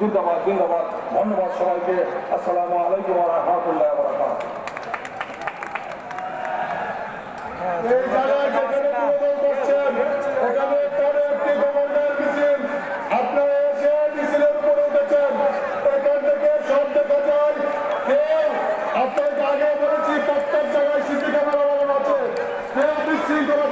জিন্দাবাদ জিন্দাবাদ। ধন্যবাদ সবাইকে। আসসালামু আলাইকুম রহমতুল্লাহ জায়গায় দেখা বলেছি, প্রত্যেক জায়গায় সিসি ক্যামেরা লাগানো আছে। বিশৃঙ্খলা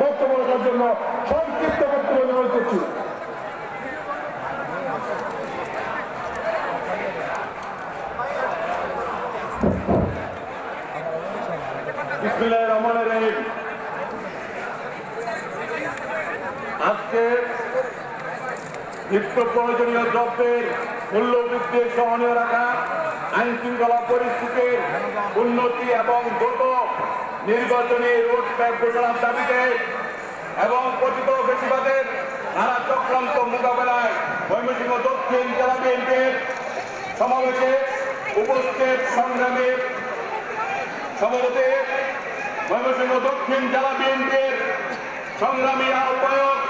বক্তব্য রাখার জন্য সংক্ষিপ্ত বক্তব্য অনুরোধ করছি। মূল্য বৃদ্ধির সহনীয় রাখা আইন পরিস্থিতির উন্নতি এবং দ্রুত নির্বাচনী রোডম্যাপ ঘোষণার দাবিতে এবং কথিত বেশিবাদের নানা চক্রান্ত মোকাবেলায় ময়মনসিংহ দক্ষিণ জেলা বিএনপির সমাবেশে উপস্থিত সংগ্রামী সভাপতি ময়মনসিংহ দক্ষিণ জেলা বিএনপির সংগ্রামী আহ্বায়ক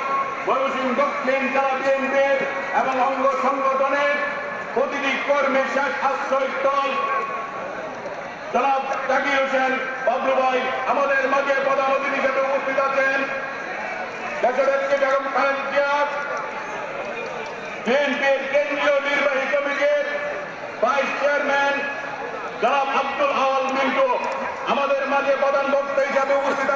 ময়মনসিংহ দক্ষিণ জেলা বিএনপির এবং অঙ্গ সংগঠনের প্রতিটি কর্মী শেষ আশ্রয়স্থল জনাব জাকির হোসেন বাবলু ভাই আমাদের মাঝে প্রধান অতিথি হিসেবে উপস্থিত আছেন। দেশনেত্রী বেগম খালেদ জিয়া, বিএনপির কেন্দ্রীয় নির্বাহী কমিটির ভাইস চেয়ারম্যান জনাব আব্দুল আওয়াল মিন্টু, আমাদের মাঝে প্রধান বক্তা হিসাবে উপস্থিত